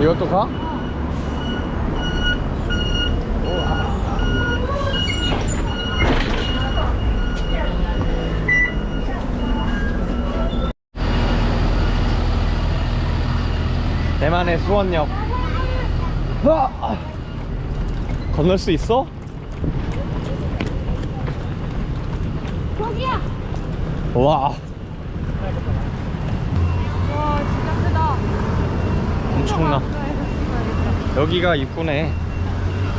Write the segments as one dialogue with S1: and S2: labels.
S1: 이것도 가? 대만의 수원역 아! 건널 수 있어?
S2: 저기야.
S1: 와
S2: 와.
S1: 엄청나 여기가 입구네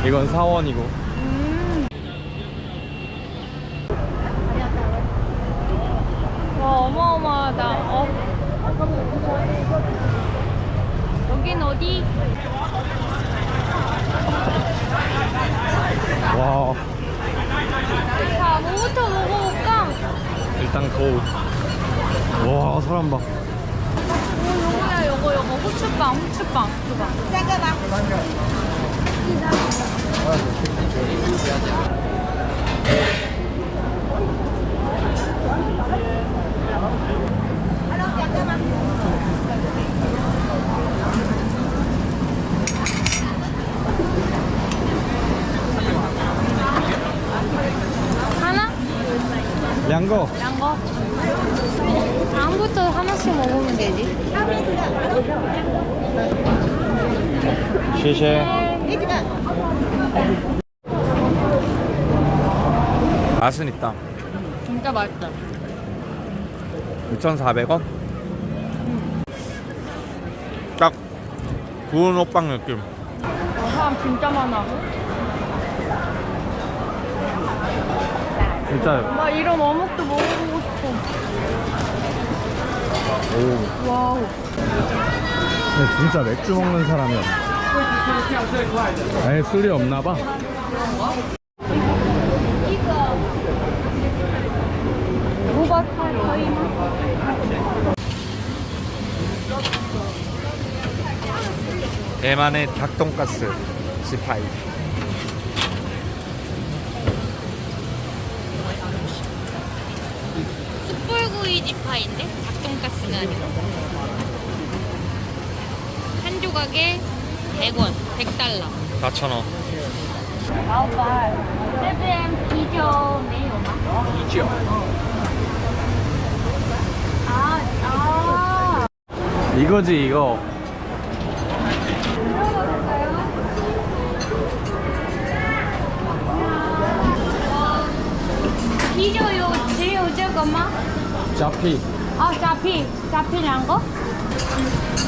S1: 이건 사원이고
S2: 음. 와 어마어마하다. 어. 여긴 어디?
S1: 와
S2: 자, 뭐부터 먹어볼까?
S1: 일단 거울 와 사람 봐
S2: 오, 요거, 요거. 후추빵, 후추빵. 줘봐. 하나?
S1: 양거
S2: 양거? 다음부터 하나씩 먹으면 되지.
S1: 시시 맛은 있다
S2: 진짜 맛있다.
S1: 6,400원? 딱 구운 호빵 느낌
S2: 어, 사람 진짜 많아.
S1: 진짜
S2: 나 이런 어묵도 먹어보고 싶어.
S1: 오
S2: 와우.
S1: 근데 진짜 맥주 먹는 사람이 없네 아예 술이 없나봐
S2: 거의 뭐?
S1: 대만의 닭돈가스 지파이
S2: 숯불구이 지파인데 닭 돈가스가 아니고 한 조각에 100원, 100달러.
S1: 4,000원
S2: 老板，这边啤酒没有吗？
S1: 이죠
S2: 啊啊！
S1: 이거지 이거
S2: 啤酒有只有这个吗？
S1: 짜피
S2: 아, 짜피.
S1: 짜피란 거?
S2: 음.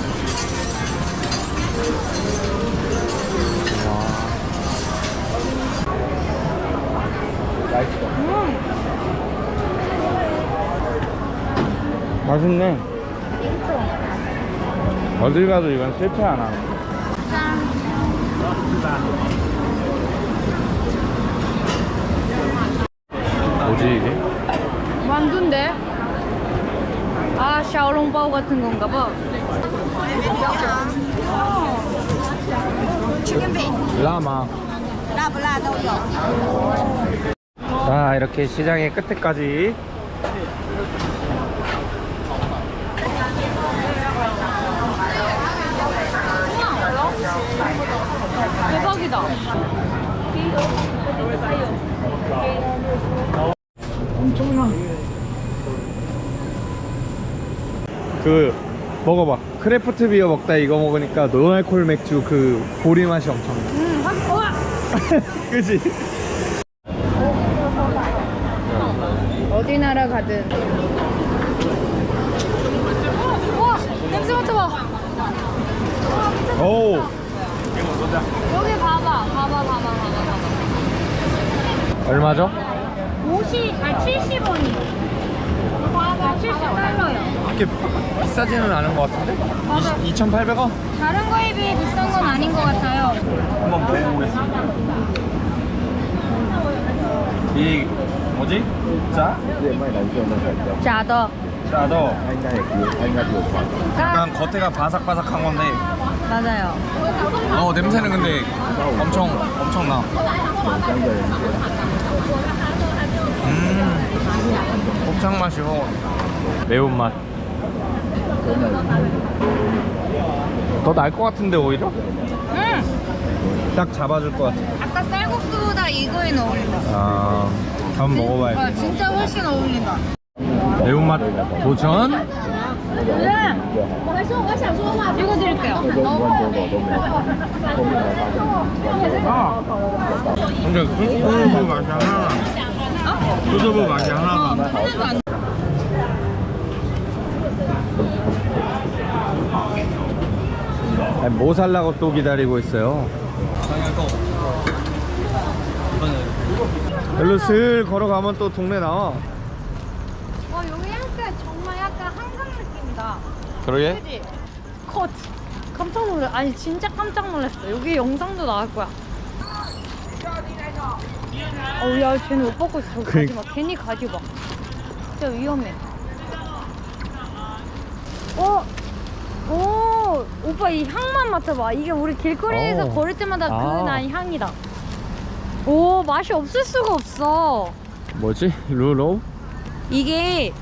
S1: 맛있네. 어딜 가도 이건 실패 안 하네. 뭐지 이게?
S2: 만두인데? 샤오롱바오 같은 건가 봐.
S1: 라마. 자, 이렇게 시장의 끝까지 그 먹어봐 크래프트 비어 먹다 이거 먹으니까 노알콜 맥주 그 보리 맛이 엄청 나
S2: 음, 확, 우와!
S1: 그지?
S2: 어디 나라 가든. 우와! 냄새 맡아봐.
S1: 오
S2: 여기 봐봐. 봐봐, 봐봐, 봐봐, 봐봐.
S1: 얼마죠?
S2: 50, 아, 70원이. 아, 70달러요.
S1: 그렇게 비싸지는 않은 것 같은데?
S2: 맞아.
S1: 2,800원?
S2: 다른 거에 비해 비싼 건 아닌 것 같아요.
S1: 한번 먹어보겠습니다 이 뭐지? 짜?
S2: 짜더.
S1: 짜도
S2: 까?
S1: 약간 겉에가 바삭바삭한 건데
S2: 맞아요.
S1: 어 냄새는 근데 엄청 엄청 나. 음 곱창 맛이 확 매운 맛. 더 나을 것 같은데 오히려?
S2: 음,
S1: 딱 잡아줄 것 같아.
S2: 아까 쌀국수보다 이거에 어울린다.
S1: 아, 한번 먹어봐야
S2: 아,
S1: 돼.
S2: 진짜 훨씬 어울린다.
S1: 매운맛 도전.
S2: 이거 드릴게요.
S1: 아, 근데 소스부 맛이 하나. 소스부 맛이 하나가.
S2: 하나도 안
S1: 아니, 뭐 살라고 또 기다리고 있어요. 별로 슬 걸어가면 또 동네 나와.
S2: 와 여기 약간 정말 약간 한강 느낌이다.
S1: 그러게?
S2: 그지? 컷. 깜짝 놀래. 아니 진짜 깜짝 놀랐어. 여기 영상도 나올 거야. 어우 야 쟤는 옷 벗고 있어. 저기
S1: 그-
S2: 가지 마. 괜히 가지 마. 진짜 위험해. 어? 오 오빠 이 향만 맡아봐. 이게 우리 길거리에서
S1: 어.
S2: 걸을 때마다 그
S1: 아.
S2: 난 향이다. 오 맛이 없을 수가 없어.
S1: 뭐지? 루로우?
S2: 이게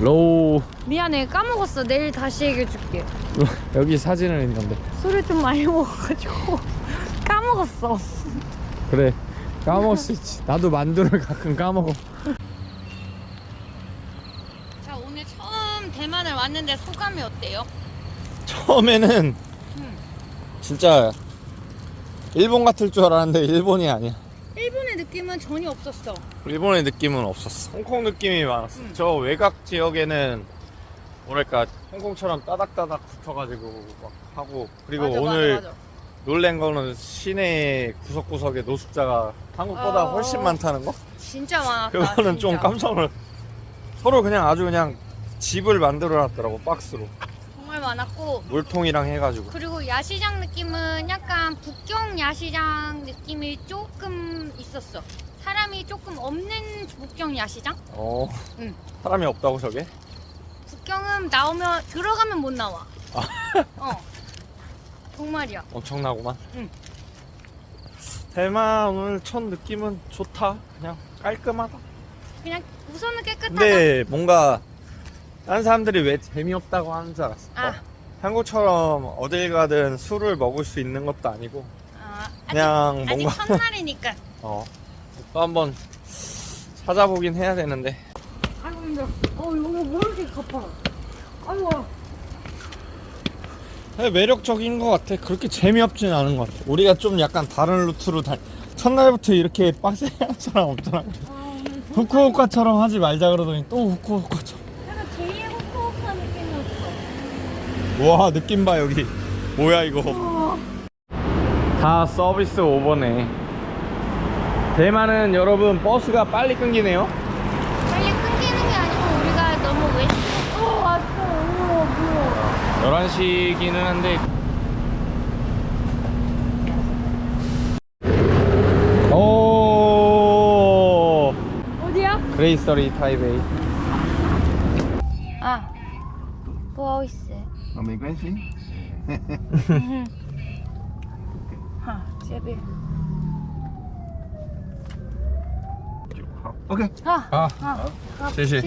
S1: 로우.
S2: 미안해 까먹었어. 내일 다시 얘기해줄게.
S1: 여기 사진은 있는데.
S2: 술을 좀 많이 먹어가지고 까먹었어.
S1: 그래. 까먹을 수 있지. 나도 만두를 가끔 까먹어.
S2: 자 오늘 처음 대만을 왔는데 소감이 어때요?
S1: 처음에는
S2: 음.
S1: 진짜 일본 같을 줄 알았는데 일본이 아니야.
S2: 일본의 느낌은 전혀 없었어.
S1: 일본의 느낌은 없었어. 홍콩 느낌이 많았어.
S2: 음.
S1: 저 외곽 지역에는 뭐랄까 홍콩처럼 따닥따닥 붙어가지고 막 하고 그리고
S2: 맞아,
S1: 오늘
S2: 맞아, 맞아.
S1: 놀란 거는 시내 구석구석에 노숙자가 한국보다
S2: 어.
S1: 훨씬 많다는 거?
S2: 진짜 많았다.
S1: 그거는 좀
S2: 진짜.
S1: 깜짝 놀랐. 서로 그냥 아주 그냥 집을 만들어 놨더라고 박스로
S2: 많았고
S1: 물통이랑 해가지고.
S2: 그리고 야시장 느낌은 약간 북경 야시장 느낌이 조금 있었어. 사람이 조금 없는 북경 야시장?
S1: 어.
S2: 응.
S1: 사람이 없다고 저게?
S2: 북경은 나오면 들어가면 못 나와.
S1: 아.
S2: 어. 정말이야.
S1: 엄청나구만.
S2: 응.
S1: 대만 오늘 첫 느낌은 좋다. 그냥 깔끔하다.
S2: 그냥 우선은 깨끗하다.
S1: 근데 뭔가 다른 사람들이 왜 재미없다고 하는 줄 알았어.
S2: 아.
S1: 어, 한국처럼 어딜 가든 술을 먹을 수 있는 것도 아니고
S2: 아, 아직,
S1: 그냥
S2: 아직
S1: 뭔가
S2: 첫날이니까.
S1: 어, 또 한번 찾아보긴 해야 되는데
S2: 아이고 힘들어. 어 여기 뭐 이렇게 가파. 아이고.
S1: 매력적인 것 같아. 그렇게 재미없진 않은 것 같아. 우리가 좀 약간 다른 루트로 다 첫날부터 이렇게 빡세게 하는 사람 없더라.
S2: 아,
S1: 후쿠오카처럼 하지 말자 그러더니 또 후쿠오카처럼.
S2: 약간 제2의 후쿠오카 느낌이었어.
S1: 와 느낌 봐 여기 뭐야 이거 다 서비스 오버네 대만은 여러분 버스가 빨리 끊기네요
S2: 빨리 끊기는 게 아니고 우리가 너무 왜? 어 왔어. 우와 뭐야.
S1: 11시기는 한데 오
S2: 어디야?
S1: 그레이서리 타이베이
S3: 没关系。好，谢
S2: 谢。
S1: 九
S2: 号。OK。好。
S1: 好。好。
S2: 谢谢。